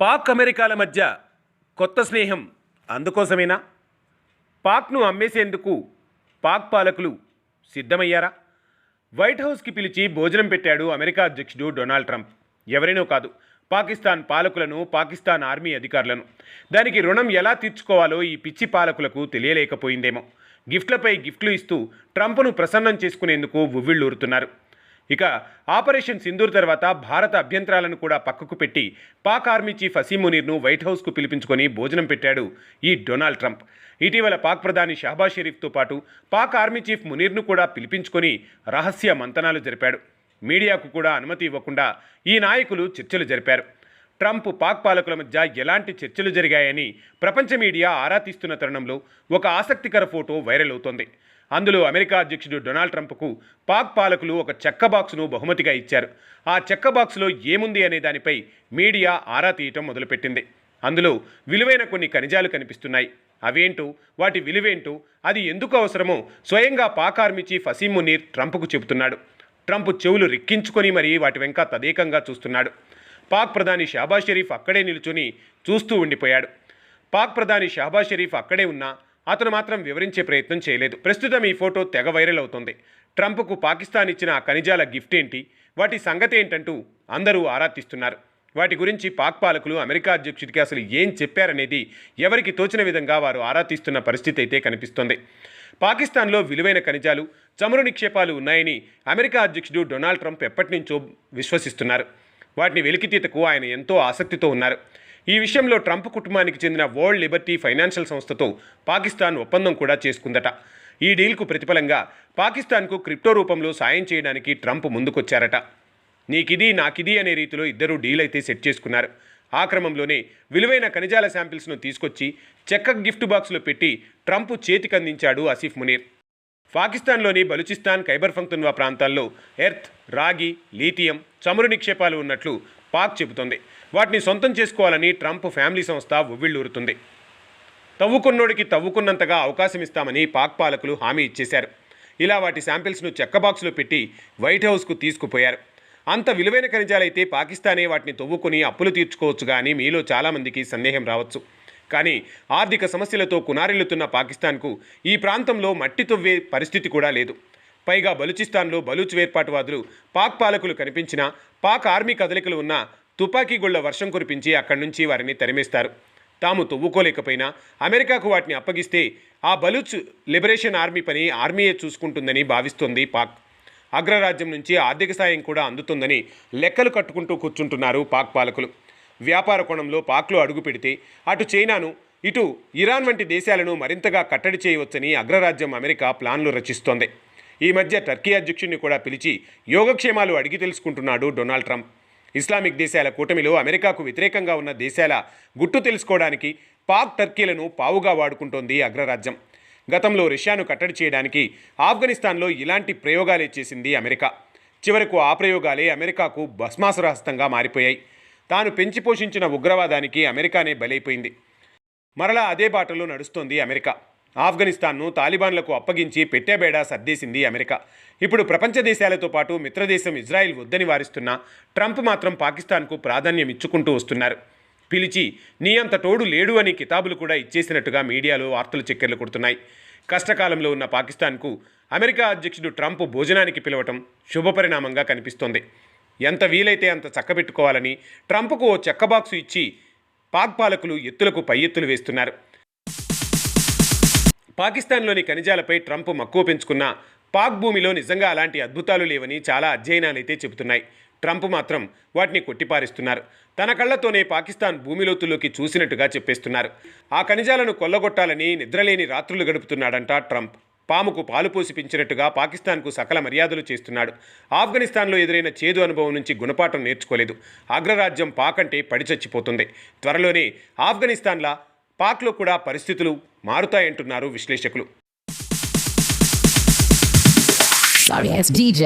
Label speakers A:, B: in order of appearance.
A: పాక్ అమెరికాల మధ్య కొత్త స్నేహం అందుకోసమేనా? పాక్ను అమ్మేసేందుకు పాక్ పాలకులు సిద్ధమయ్యారా? వైట్ హౌస్కి పిలిచి భోజనం పెట్టాడు అమెరికా అధ్యక్షుడు డొనాల్డ్ ట్రంప్. ఎవరినో కాదు పాకిస్తాన్ పాలకులను పాకిస్తాన్ ఆర్మీ అధికారులను. దానికి రుణం ఎలా తీర్చుకోవాలో ఈ పిచ్చి పాలకులకు తెలియలేకపోయిందేమో. గిఫ్ట్లపై గిఫ్ట్లు ఇస్తూ ట్రంప్ను ప్రసన్నం చేసుకునేందుకు ఉవ్విళ్ళూరుతున్నారు. ఇక ఆపరేషన్ సింధూర్ తర్వాత భారత అభ్యంతరాలను కూడా పక్కకు పెట్టి పాక్ ఆర్మీ చీఫ్ అసీమునీర్ను వైట్ హౌస్కు పిలిపించుకొని భోజనం పెట్టాడు ఈ డొనాల్డ్ ట్రంప్. ఇటీవల పాక్ ప్రధాని షహబాజ్ షరీఫ్తో పాటు పాక్ ఆర్మీ చీఫ్ మునీర్ను కూడా పిలిపించుకొని రహస్య మంతనాలు జరిపాడు. మీడియాకు కూడా అనుమతి ఇవ్వకుండా ఈ నాయకులు చర్చలు జరిపారు. ట్రంప్ పాక్ పాలకుల మధ్య ఎలాంటి చర్చలు జరిగాయని ప్రపంచ మీడియా ఆరా తీస్తున్న తరుణంలో ఒక ఆసక్తికర ఫోటో వైరల్ అవుతోంది. అందులో అమెరికా అధ్యక్షుడు డొనాల్డ్ ట్రంప్కు పాక్ పాలకులు ఒక చెక్క బాక్స్ను బహుమతిగా ఇచ్చారు. ఆ చెక్క బాక్స్లో ఏముంది అనే దానిపై మీడియా ఆరా తీయటం మొదలుపెట్టింది. అందులో విలువైన కొన్ని ఖనిజాలు కనిపిస్తున్నాయి. అవేంటో వాటి విలువేంటో అది ఎందుకు అవసరమో స్వయంగా పాక్ ఆర్మీ చీఫ్ అసీం మునీర్ ట్రంప్కు చెబుతున్నాడు. ట్రంప్ చెవులు రిక్కించుకొని మరీ వాటి వెంక తదేకంగా చూస్తున్నాడు. పాక్ ప్రధాని షాబాజ్ షరీఫ్ అక్కడే నిలుచుని చూస్తూ ఉండిపోయాడు. పాక్ ప్రధాని షహబాజ్ షరీఫ్ అక్కడే ఉన్నా అతను మాత్రం వివరించే ప్రయత్నం చేయలేదు. ప్రస్తుతం ఈ ఫోటో తెగ వైరల్ అవుతుంది. ట్రంప్కు పాకిస్తాన్ ఇచ్చిన ఆ ఖనిజాల గిఫ్ట్ ఏంటి? వాటి సంగతి ఏంటంటూ అందరూ ఆరా తీస్తున్నారు. వాటి గురించి పాక్ పాలకులు అమెరికా అధ్యక్షుడికి అసలు ఏం చెప్పారనేది ఎవరికి తోచిన విధంగా వారు ఆరా తీస్తున్న పరిస్థితి అయితే కనిపిస్తోంది. పాకిస్తాన్లో విలువైన ఖనిజాలు చమురు నిక్షేపాలు ఉన్నాయని అమెరికా అధ్యక్షుడు డొనాల్డ్ ట్రంప్ ఎప్పటి నుంచో విశ్వసిస్తున్నారు. వాటిని వెలికితీతకు ఆయన ఎంతో ఆసక్తితో ఉన్నారు. ఈ విషయంలో ట్రంప్ కుటుంబానికి చెందిన వరల్డ్ లిబర్టీ ఫైనాన్షియల్ సంస్థతో పాకిస్తాన్ ఒప్పందం కూడా చేసుకుందట. ఈ డీల్కు ప్రతిఫలంగా పాకిస్తాన్కు క్రిప్టో రూపంలో సాయం చేయడానికి ట్రంప్ ముందుకొచ్చారట. నీకిది నాకిది అనే రీతిలో ఇద్దరు డీల్ అయితే సెట్ చేసుకున్నారు. ఆ క్రమంలోనే విలువైన ఖనిజాల శాంపిల్స్ను తీసుకొచ్చి చెక్క గిఫ్ట్ బాక్స్లో పెట్టి ట్రంప్ చేతికందించాడు ఆసిఫ్ మునీర్. పాకిస్తాన్లోని బలుచిస్తాన్ ఖైబర్ ఫంక్తున్వా ప్రాంతాల్లో ఎర్త్ రాగి లీథియం చమురు నిక్షేపాలు ఉన్నట్లు పాక్ చెబుతోంది. వాటిని సొంతం చేసుకోవాలని ట్రంప్ ఫ్యామిలీ సంస్థ ఉవ్విళ్ళూరుతుంది. తవ్వుకున్నోడికి తవ్వుకున్నంతగా అవకాశం ఇస్తామని పాక్ పాలకులు హామీ ఇచ్చేశారు. ఇలా వాటి శాంపిల్స్ను చెక్క బాక్సులో పెట్టి వైట్ హౌస్కు తీసుకుపోయారు. అంత విలువైన ఖనిజాలైతే పాకిస్తానే వాటిని తవ్వుకుని అప్పులు తీర్చుకోవచ్చు కానీ మీలో చాలామందికి సందేహం రావచ్చు. కానీ ఆర్థిక సమస్యలతో కునారిల్లుతున్న పాకిస్తాన్కు ఈ ప్రాంతంలో మట్టి తవ్వే పరిస్థితి కూడా లేదు. పైగా బలూచిస్తాన్లో బలూచ్ వేర్పాటువాదులు పాక్ పాలకులు కనిపించినా పాక్ ఆర్మీ కదలికలు ఉన్న తుపాకీ గుళ్ళ వర్షం కురిపించి అక్కడి నుంచి వారిని తరిమేస్తారు. తాము తొవ్వుకోలేకపోయినా అమెరికాకు వాటిని అప్పగిస్తే ఆ బలూచ్ లిబరేషన్ ఆర్మీ పని ఆర్మీయే చూసుకుంటుందని భావిస్తోంది పాక్. అగ్రరాజ్యం నుంచి ఆర్థిక సాయం కూడా అందుతుందని లెక్కలు కట్టుకుంటూ కూర్చుంటున్నారు పాక్ పాలకులు. వ్యాపార కోణంలో పాక్లో అడుగు పెడితే అటు చైనాను ఇటు ఇరాన్ వంటి దేశాలను మరింతగా కట్టడి చేయవచ్చని అగ్రరాజ్యం అమెరికా ప్లాన్లు రచిస్తోంది. ఈ మధ్య టర్కీ అధ్యక్షుడిని కూడా పిలిచి యోగక్షేమాలు అడిగి తెలుసుకుంటున్నాడు డొనాల్డ్ ట్రంప్. ఇస్లామిక్ దేశాల కూటమిలో అమెరికాకు వ్యతిరేకంగా ఉన్న దేశాల గుట్టు తెలుసుకోవడానికి పాక్ టర్కీలను పావుగా వాడుకుంటోంది అగ్రరాజ్యం. గతంలో రష్యాను కట్టడి చేయడానికి ఆఫ్ఘనిస్తాన్లో ఇలాంటి ప్రయోగాలే చేసింది అమెరికా. చివరకు ఆ ప్రయోగాలే అమెరికాకు భస్మాసురహస్తంగా మారిపోయాయి. తాను పెంచి పోషించిన ఉగ్రవాదానికి అమెరికానే బలైపోయింది. మరలా అదే బాటలో నడుస్తోంది అమెరికా. ఆఫ్ఘనిస్తాన్ను తాలిబాన్లకు అప్పగించి పెట్టేబేడా సర్దేసింది అమెరికా. ఇప్పుడు ప్రపంచ దేశాలతో పాటు మిత్రదేశం ఇజ్రాయిల్ వద్దని వారిస్తున్న ట్రంప్ మాత్రం పాకిస్తాన్కు ప్రాధాన్యం ఇచ్చుకుంటూ వస్తున్నారు. పిలిచి నీ అంత తోడు లేడు అని కితాబులు కూడా ఇచ్చేసినట్టుగా మీడియాలో వార్తలు చక్కెర్లు కొడుతున్నాయి. కష్టకాలంలో ఉన్న పాకిస్తాన్కు అమెరికా అధ్యక్షుడు ట్రంప్ భోజనానికి పిలవటం శుభపరిణామంగా కనిపిస్తోంది. ఎంత వీలైతే అంత చక్కబెట్టుకోవాలని ట్రంప్కు ఓ చెక్క బాక్సు ఇచ్చి పాక్ పాలకులు ఎత్తులకు పై ఎత్తులు వేస్తున్నారు. పాకిస్తాన్లోని ఖనిజాలపై ట్రంప్ మక్కువ పెంచుకున్న పాక్ భూమిలో నిజంగా అలాంటి అద్భుతాలు లేవని చాలా అధ్యయనాలైతే చెబుతున్నాయి. ట్రంప్ మాత్రం వాటిని కొట్టిపారిస్తున్నారు. తన కళ్ళతోనే పాకిస్తాన్ భూమిలోతుల్లోకి చూసినట్టుగా చెప్పేస్తున్నారు. ఆ ఖనిజాలను కొల్లగొట్టాలని నిద్రలేని రాత్రులు గడుపుతున్నాడంట ట్రంప్. పాముకు పాలు పోసి పెంచినట్టుగా పాకిస్తాన్కు సకల మర్యాదలు చేస్తున్నాడు. ఆఫ్ఘనిస్తాన్లో ఎదురైన చేదు అనుభవం నుంచి గుణపాఠం నేర్చుకోలేదు. అగ్రరాజ్యం పాక్ అంటే పడిచచ్చిపోతుంది త్వరలోనే ఆఫ్ఘనిస్తాన్లా పాక్లో కూడా పరిస్థితులు మారుతాయంటున్నారు విశ్లేషకులు
B: Sorry, it's DJ.